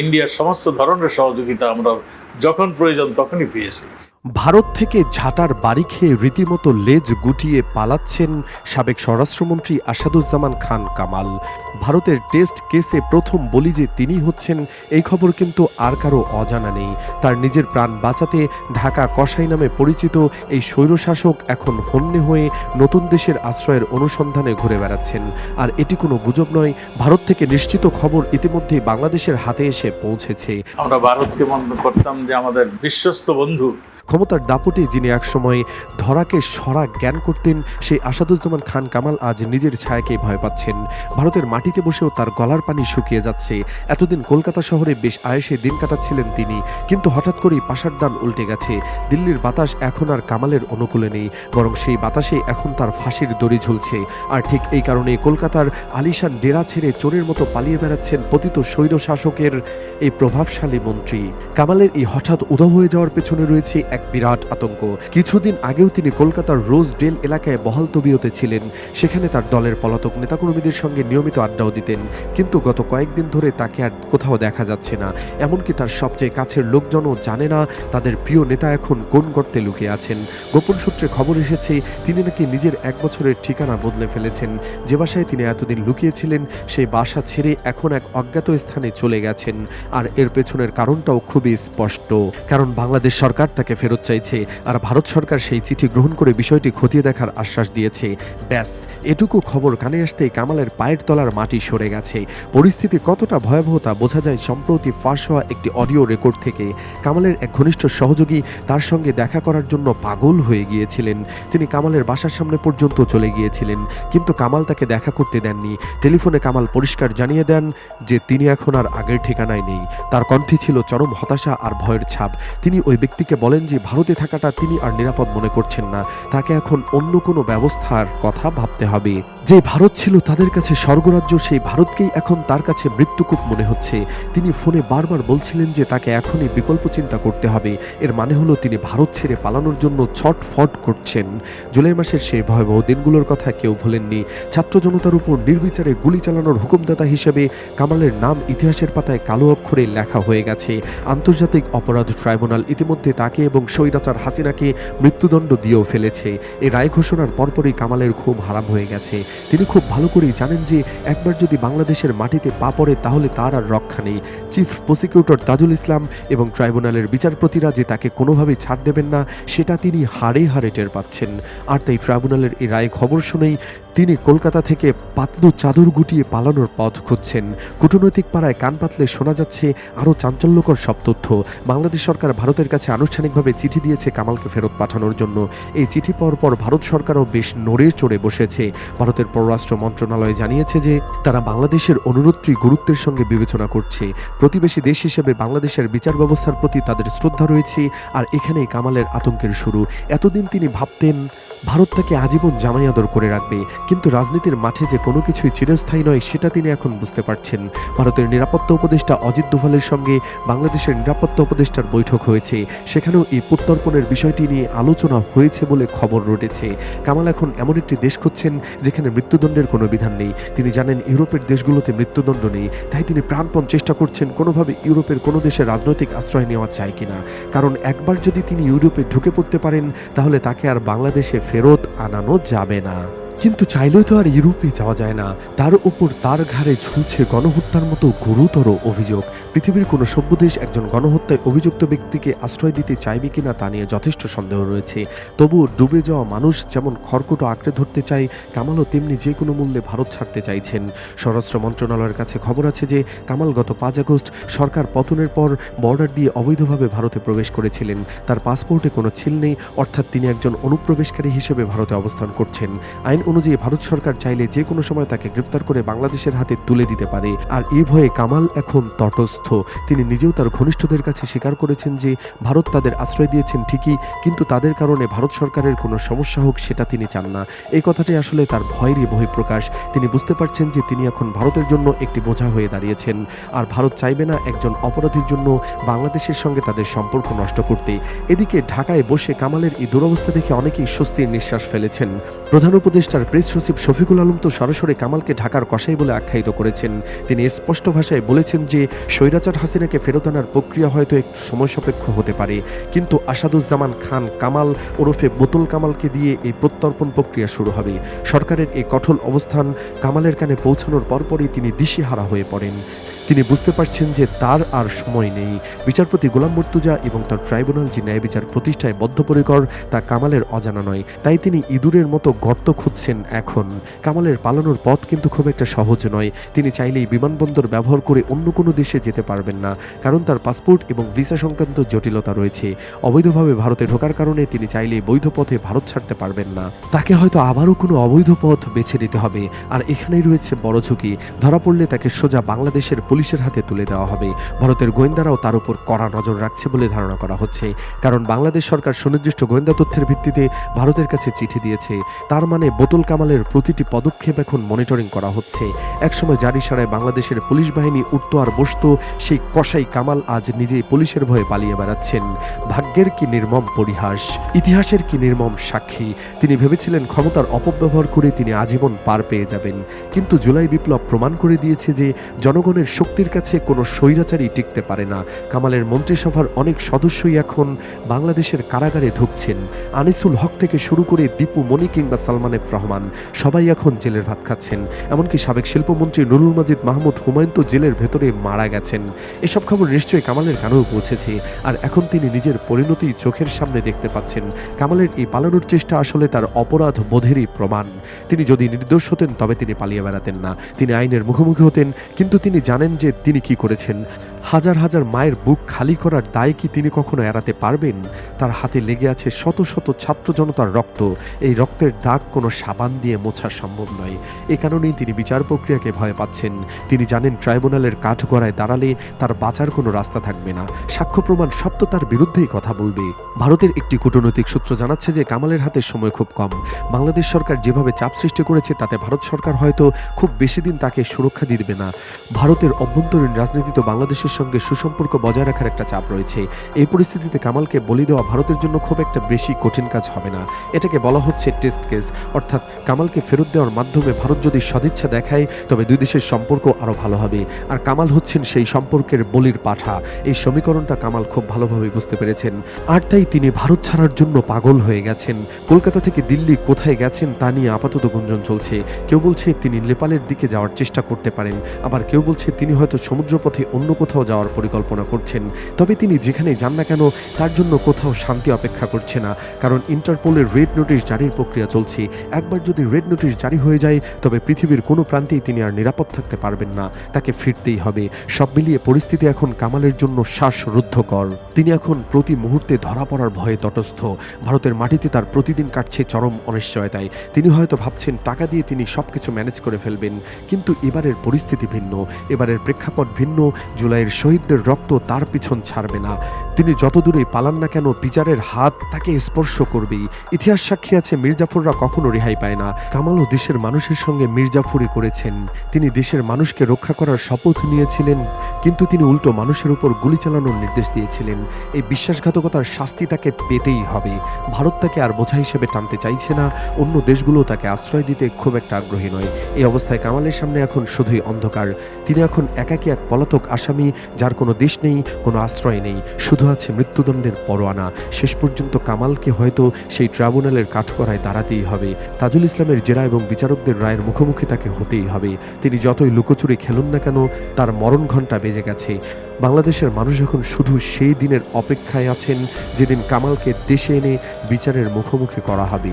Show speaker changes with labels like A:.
A: ইন্ডিয়ার সমস্ত ধরনের সহযোগিতা আমরা যখন প্রয়োজন তখনই পেয়েছি।
B: ভারত থেকে ঝাঁটার বাড়ি খেয়ে রীতিমতো লেজ গুটিয়ে পালাচ্ছেন সাবেক স্বরাষ্ট্রমন্ত্রী আসাদুজ্জামান খান কামাল। ভারতের টেস্ট কেসে প্রথম বলি যে তিনি হচ্ছেন, এই খবর কিন্তু আর কারও অজানা নেই। তার নিজের প্রাণ বাঁচাতে ঢাকা কসাই নামে পরিচিত এই স্বৈরশাসক এখন হন্যে হয়ে নতুন দেশের আশ্রয়ের অনুসন্ধানে ঘুরে বেড়াচ্ছেন। আর এটি কোনো গুজব নয়, ভারত থেকে নিশ্চিত খবর ইতিমধ্যেই বাংলাদেশের হাতে এসে পৌঁছেছে।
A: আমরা ভারতকে মনে করতাম যে আমাদের বিশ্বস্ত বন্ধু।
B: ক্ষমতার দাপটে যিনি একসময় ধরাকে সরা জ্ঞান করতেন, সেই আসাদুজ্জামান খান কামাল আজ নিজের ছায়াকে ভয় পাচ্ছেন। ভারতের মাটিতে বসেও তার গলার পানি শুকিয়ে যাচ্ছে। এতদিন কলকাতা শহরে বেশ আয়েসে দিন কাটাচ্ছিলেন তিনি। কিন্তু হঠাৎ করেই পাশার দান উল্টে গেছে। দিল্লির বাতাস এখন আর কামালের অনুকূলে নেই, বরং সেই বাতাসে এখন তার ফাঁসির দড়ি ঝুলছে। আর ঠিক এই কারণে কলকাতার আলিশান ডেরা ছেড়ে চোরের মতো পালিয়ে বেড়াচ্ছেন পতিত স্বৈর শাসকের এই প্রভাবশালী মন্ত্রী। কামালের এই হঠাৎ উধাও হয়ে যাওয়ার পেছনে রয়েছে এক বিরাট আতঙ্ক। কিছুদিন আগেও তিনি কলকাতার রোজ ডেল এলাকায় বহাল তবিয়তে ছিলেন। সেখানে তার দলের পলাতক নেতাকর্মীদের সঙ্গে নিয়মিত আড্ডাও দিতেন। কিন্তু গত কয়েকদিন ধরে তাকে আর কোথাও দেখা যাচ্ছে না। এমনকি তার সবচেয়ে কাছের লোকজনও জানে না তাদের প্রিয় নেতা এখন কোন গর্তে লুকিয়ে আছেন। গোপন সূত্রে খবর এসেছে, তিনি নাকি নিজের এক বছরের ঠিকানা বদলে ফেলেছেন। যে বাসায় তিনি এতদিন লুকিয়েছিলেন, সেই বাসা ছেড়ে এখন এক অজ্ঞাত স্থানে চলে গেছেন। আর এর পেছনের কারণটাও খুবই স্পষ্ট। কারণ বাংলাদেশ সরকার তাকে ফেরত চাইছে আর ভারত সরকার সেই চিঠি গ্রহণ করে বিষয়টি খতিয়ে দেখার আশ্বাস দিয়েছে। ব্যাস, এটুকু খবর কানে আসতেই কামালের পায়ের তলার মাটি সরে গেছে। পরিস্থিতি কতটা ভয়াবহতা বোঝা যায় সম্প্রতি ফাঁস হওয়া একটি অডিও রেকর্ড থেকে। কামালের এক ঘনিষ্ঠ সহযোগী তার সঙ্গে দেখা করার জন্য পাগল হয়ে গিয়েছিলেন। তিনি কামালের বাসার সামনে পর্যন্ত চলে গিয়েছিলেন, কিন্তু কামাল তাকে দেখা করতে দেননি। টেলিফোনে কামাল পরিষ্কার জানিয়ে দেন যে তিনি এখন আর আগের ঠিকানায় নেই। তার কণ্ঠে ছিল চরম হতাশা আর ভয়ের ছাপ। তিনি ওই ব্যক্তিকে বলেন যে ভারতে থাকাটা তিনি আর নিরাপদ মনে করছেন না, তাকে এখন অন্য কোনো ব্যবস্থার কথা ভাবতে হবে। যে ভারত ছিল তাদের কাছে স্বর্গরাজ্য, সেই ভারতকেই এখন তার কাছে মৃত্যুকূপ মনে হচ্ছে। তিনি ফোনে বারবার বলছিলেন যে তাকে এখনই বিকল্প চিন্তা করতে হবে। এর মানে হলো তিনি ভারত ছেড়ে পালানোর জন্য ছটফট করছেন। জুলাই মাসের সেই ভয়াবহ দিনগুলোর কথা কেউ ভুলেননি। ছাত্র জনতার উপর নির্বিচারে গুলি চালানোর হুকুমদাতা হিসেবে কামালের নাম ইতিহাসের পাতায় কালো অক্ষরে লেখা হয়ে গেছে। আন্তর্জাতিক অপরাধ ট্রাইব্যুনাল ইতিমধ্যে তাকে এবং স্বৈরাচার হাসিনাকে মৃত্যুদণ্ড দিয়েও ফেলেছে। এই রায় ঘোষণার পরপরই কামালের ঘুম হারাম হয়ে গেছে। তিনি খুব ভালো করেই জানেন যে একবার যদি বাংলাদেশের মাটিতে পা পড়ে তাহলে তার আর রক্ষা নেই। চিফ প্রসিকিউটর তাজুল ইসলাম এবং ট্রাইব্যুনালের বিচারপতিরা যে তাকে কোনোভাবেই ছাড় দেবেন না, সেটা তিনি হাড়ে হাড়ে টের পাচ্ছেন। আর তাই ট্রাইব্যুনালের এই রায় খবর শুনেই তিনি কলকাতা থেকে পাতলু চাদর গুটিয়ে পালানোর পথ খুঁজছেন। কূটনৈতিক পাড়ায় কান পাতলে শোনা যাচ্ছে আরও চাঞ্চল্যকর সব তথ্য। বাংলাদেশ সরকার ভারতের কাছে আনুষ্ঠানিকভাবে চিঠি দিয়েছে কামালকে ফেরত পাঠানোর জন্য। এই চিঠি পাওয়ার পর ভারত সরকারও বেশ নড়ে চড়ে বসেছে। ভারতের পররাষ্ট্র মন্ত্রণালয় জানিয়েছে যে তারা বাংলাদেশের অনুরোধটি গুরুত্বের সঙ্গে বিবেচনা করছে। প্রতিবেশী দেশ হিসেবে বাংলাদেশের বিচার ব্যবস্থার প্রতি তাদের শ্রদ্ধা রয়েছে, আর এখানেই কামালের আতঙ্কের শুরু। এতদিন তিনি ভাবতেন ভারত তাকে আজীবন জামাই আদর করে রাখবে, কিন্তু রাজনীতির মাঠে যে কোনো কিছুই চিরস্থায়ী নয়, সেটা তিনি এখন বুঝতে পারছেন। ভারতের নিরাপত্তা উপদেষ্টা অজিত দোভালের সঙ্গে বাংলাদেশের নিরাপত্তা উপদেষ্টার বৈঠক হয়েছে। সেখানেও এই প্রত্যর্পণের বিষয়টি নিয়ে আলোচনা হয়েছে বলে খবর রটেছে। কামাল এখন এমন একটি দেশ খুঁজছেন যেখানে মৃত্যুদণ্ডের কোনো বিধান নেই। তিনি জানেন ইউরোপের দেশগুলোতে মৃত্যুদণ্ড নেই, তাই তিনি প্রাণপণ চেষ্টা করছেন কোনোভাবে ইউরোপের কোনো দেশে রাজনৈতিক আশ্রয় নেওয়া চায় কিনা। কারণ একবার যদি তিনি ইউরোপে ঢুকে পড়তে পারেন, তাহলে তাকে আর বাংলাদেশে ফেরত আনানো যাবে না। কিন্তু চাইলেও তো আর ইউরোপে যাওয়া যায় না। তার উপর তার ঘাড়ে ঝুলছে গণহত্যার মতো গুরুতর অভিযোগ। পৃথিবীর কোনো সভ্য দেশ একজন গণহত্যায় অভিযুক্ত ব্যক্তিকে আশ্রয় দিতে চাইবে কিনা তা নিয়ে যথেষ্ট সন্দেহ রয়েছে। তবু ডুবে যাওয়া মানুষ যেমন খড়কুটো আঁকড়ে ধরতে চায়, কামালও তেমনি যে কোনো মূল্যে ভারত ছাড়তে চাইছেন। স্বরাষ্ট্র মন্ত্রণালয়ের কাছে খবর আছে যে, কামাল গত পাঁচ আগস্ট সরকার পতনের পর বর্ডার দিয়ে অবৈধভাবে ভারতে প্রবেশ করেছিলেন। তার পাসপোর্টে কোনো ছিল নেই, অর্থাৎ তিনি একজন অনুপ্রবেশকারী হিসেবে ভারতে অবস্থান করছেন। আইন অনুযায়ী ভারত সরকার চাইলে যে কোনো সময় তাকে গ্রেপ্তার করে বাংলাদেশের হাতে তুলে দিতে পারে। আর এই ভয়ে কামাল এখন তটস্থ। তিনি নিজেও তার ঘনিষ্ঠদের কাছে স্বীকার করেছেন যে, ভারত তাদের আশ্রয় দিয়েছেন ঠিকই, কিন্তু তাদের কারণে ভারত সরকারের কোনো সমস্যা হোক সেটা তিনি চান না। এই কথাটি আসলে তার ভয়েরই বহিঃপ্রকাশ। তিনি বুঝতে পারছেন যে, তিনি এখন ভারতের জন্য একটি বোঝা হয়ে দাঁড়িয়েছেন। আর ভারত চাইবে না একজন অপরাধীর জন্য বাংলাদেশের সঙ্গে তাদের সম্পর্ক নষ্ট করতে। এদিকে ঢাকায় বসে কামালের এই দুরবস্থা দেখে অনেকেই স্বস্তির নিঃশ্বাস ফেলেছেন। প্রধান উপদেষ্টা উপদেষ্টার প্রেস সচিব শফিকুল আলম তো সরাসরি কামালকে ঢাকার কসাই বলে আখ্যায়িত করেছেন। তিনি স্পষ্ট ভাষায় বলেছেন যে, স্বৈরাচার হাসিনাকে ফেরত আনার প্রক্রিয়া হয়তো একটু সময় সাপেক্ষ হতে পারে। কিন্তু আসাদুজ্জামান খান, কামাল ওরফে বোতল কামালকে দিয়ে এই প্রত্যর্পণ প্রক্রিয়া শুরু হবে। সরকারের এই কঠোর অবস্থান কামালের কানে পৌঁছানোর পরপরই তিনি দিশেহারা হয়ে পড়েন। তিনি বুঝতে পারছেন যে তার আর সময় নেই। বিচারপতি গোলাম মর্তুজা এবং তার ট্রাইব্যুনাল যে ন্যায় বিচার প্রতিষ্ঠায় বদ্ধপরিকর, তা কামালের অজানা নয়। তাই তিনি ইঁদুরের মতো গর্ত খুঁজছেন। এখন। কামালের পালানোর পথ কিন্তু খুব একটা সহজ নয়। তিনি চাইলেই বিমানবন্দর ব্যবহার করে অন্য কোনো দেশে যেতে পারবেন না, কারণ তার পাসপোর্ট এবং ভিসা সংক্রান্ত জটিলতা রয়েছে। অবৈধভাবে ভারতে ঢোকার কারণে তিনি চাইলেই বৈধ পথে ভারত ছাড়তে পারবেন না। তাকে হয়তো আবারও কোনো অবৈধ পথ বেছে নিতে হবে। আর এখানেই রয়েছে বড় ঝুঁকি। ধরা পড়লে তাকে সোজা বাংলাদেশের পুলিশের হাতে তুলে দেওয়া হবে। ভারতের গোয়েন্দারাও তার উপর কড়া নজর রাখছে বলে ধারণা করা হচ্ছে। কারণ বাংলাদেশ সরকার সুনির্দিষ্ট গোয়েন্দা তথ্যের ভিত্তিতে ভারতের কাছে চিঠি দিয়েছে। তার মানে বোতল কামালের প্রতিটি পদক্ষেপ এখন মনিটরিং করা হচ্ছে। একসময় জারি সারায় বাংলাদেশের পুলিশ বাহিনী উঠত আর বসত, সেই কসাই কামাল আজ নিজেই পুলিশের ভয়ে পালিয়ে বেড়াচ্ছেন। ভাগ্যের কি নির্মম পরিহাস, ইতিহাসের কি নির্মম সাক্ষী, তিনি ভেবেছিলেন ক্ষমতার অপব্যবহার করে তিনি আজীবন পার পেয়ে যাবেন। কিন্তু জুলাই বিপ্লব প্রমাণ করে দিয়েছে যে জনগণের শক্তির কাছে কোনো স্বৈরাচারই টিকতে পারে না। কামালের মন্ত্রিসভার অনেক সদস্যই এখন বাংলাদেশের কারাগারে ঢুকছেন। আনিসুল হক থেকে শুরু করে দীপু মনি কিংবা সালমান এফ সবাই এখন জেলের ভাত খাচ্ছেন। এমনকি সাবেক শিল্পমন্ত্রী নুরুল মাজিদ মাহমুদ হুমায়ুন তো জেলের ভেতরে মারা গেছেন। এসব খবর নিশ্চয়ই কামালের কানেও পৌঁছেছে। আর এখন তিনি নিজের পরিণতি চোখের সামনে দেখতে পাচ্ছেন। কামালের এই পালানোর চেষ্টা আসলে তার অপরাধ বোধেরই প্রমাণ। তিনি যদি নির্দোষ হতেন, তবে তিনি পালিয়ে বেড়াতেন না। তিনি আইনের মুখোমুখি হতেন, কিন্তু তিনি জানেন যে তিনি কি করেছেন। হাজার হাজার মায়ের বুক খালি করার দায় কি তিনি কখনো এড়াতে পারবেন? তার হাতে লেগে আছে শত শত ছাত্র জনতার রক্ত। এই রক্তের দাগ কোনো সাবান দিয়ে মোছা সম্ভব নয়। এ কারণেই তিনি বিচার প্রক্রিয়াকে ভয় পাচ্ছেন। তিনি জানেন ট্রাইব্যুনালের কাঠগড়ায় দাঁড়ালে তার বাঁচার কোনো রাস্তা থাকবে না। সাক্ষ্য প্রমাণ সব তো তার বিরুদ্ধেই কথা বলবে। ভারতের একটি কূটনৈতিক সূত্র জানাচ্ছে যে কামালের হাতে সময় খুব কম। বাংলাদেশ সরকার যেভাবে চাপ সৃষ্টি করেছে, তাতে ভারত সরকার হয়তো খুব বেশি দিন তাকে সুরক্ষা দিবে না। ভারতের অভ্যন্তরীণ রাজনীতি তো বাংলাদেশের সঙ্গে সুসম্পর্ক বজায় রাখার একটা চাপ রয়েছে। এই পরিস্থিতিতে কামালকে বলি দেওয়া ভারতের জন্য খুব একটা বেশি কঠিন কাজ হবে না। এটাকে বলা হচ্ছে টেস্ট কেস অর্থাৎ কামালকে ফেরত দেওয়ার মাধ্যমে ভারত যদি সদিচ্ছা দেখায়, তবে দুই দেশের সম্পর্ক আরও ভালো হবে। আর কামাল হচ্ছেন সেই সম্পর্কের বলির পাঠা। এই সমীকরণটা কামাল খুব ভালোভাবে বুঝতে পেরেছেন। আর তাই তিনি ভারত ছাড়ার জন্য পাগল হয়ে গেছেন। কলকাতা থেকে দিল্লি কোথায় গেছেন তা নিয়ে আপাতত গুঞ্জন চলছে। কেউ বলছে তিনি নেপালের দিকে যাওয়ার চেষ্টা করতে পারেন। আবার কেউ বলছে তিনি হয়তো সমুদ্রপথে অন্য কোথাও যাওয়ার পরিকল্পনা করছেন। তবে তিনি যেখানে যান না কেন, তার জন্য কোথাও শান্তি অপেক্ষা করছে না। কারণ ইন্টারপোলের রেড নোটিশ জারির প্রক্রিয়া চলছে। একবার যদি রেড নোটিশ জারি হয়ে যায়, তবে পৃথিবীর কোনো প্রান্তেই তিনি আর নিরাপদ থাকতে পারবেন না। তাকে ফিরতেই হবে। সব মিলিয়ে পরিস্থিতি এখন কামালের জন্য শ্বাসরুদ্ধকর। তিনি এখন প্রতি মুহূর্তে ধরা পড়ার ভয়ে তটস্থ। ভারতের মাটিতে তার প্রতিদিন কাটছে চরম অনিশ্চয়তায়। তিনি হয়তো ভাবছেন, টাকা দিয়ে তিনি সবকিছু ম্যানেজ করে ফেলবেন। কিন্তু এবারের পরিস্থিতি ভিন্ন। এবারের প্রেক্ষাপট ভিন্ন। জুলাইয়ের শহীদদের রক্ত তার পিছন ছাড়বে না। তিনি যত দূরে পালান না কেন বিচারের হাত তাকে স্পর্শ করবেই। ইতিহাস সাক্ষী আছে, মির্জাফররা কখনো রেহাই পায় না। কামালও দেশের মানুষের সঙ্গে মির্জাফরি করেছেন। তিনি দেশের মানুষকে রক্ষা করার শপথ নিয়েছিলেন, কিন্তু তিনি উল্টো মানুষের উপর গুলি চালানোর নির্দেশ দিয়েছিলেন। এই বিশ্বাসঘাতকতার শাস্তি তাকে পেতেই হবে। ভারত তাকে আর বোঝা হিসেবে টানতে চাইছে না, অন্য দেশগুলো তাকে আশ্রয় দিতে খুব একটা আগ্রহী নয়। এই অবস্থায় কামালের সামনে এখন শুধুই অন্ধকার। তিনি এখন একাকী এক পলাতক আসামি, যার কোনো দেশ নেই, কোনো আশ্রয় নেই। শুধু আছে মৃত্যুদণ্ডের পরোয়ানা। শেষ পর্যন্ত কামালকে হয়তো সেই ট্রাইব্যুনালের কাঠকড়ায় দাঁড়াতেই হবে। তাজুল ইসলামের জেরা এবং বিচারকদের রায়ের মুখোমুখি তাকে হতেই হবে। তিনি যতই লুকোচুরি খেলুন না কেন, তার মরণ ঘণ্টা বেজে গেছে। বাংলাদেশের মানুষ এখন শুধু সেই দিনের অপেক্ষায় আছেন, যেদিন কামালকে দেশে এনে বিচারের মুখোমুখি করা হবে।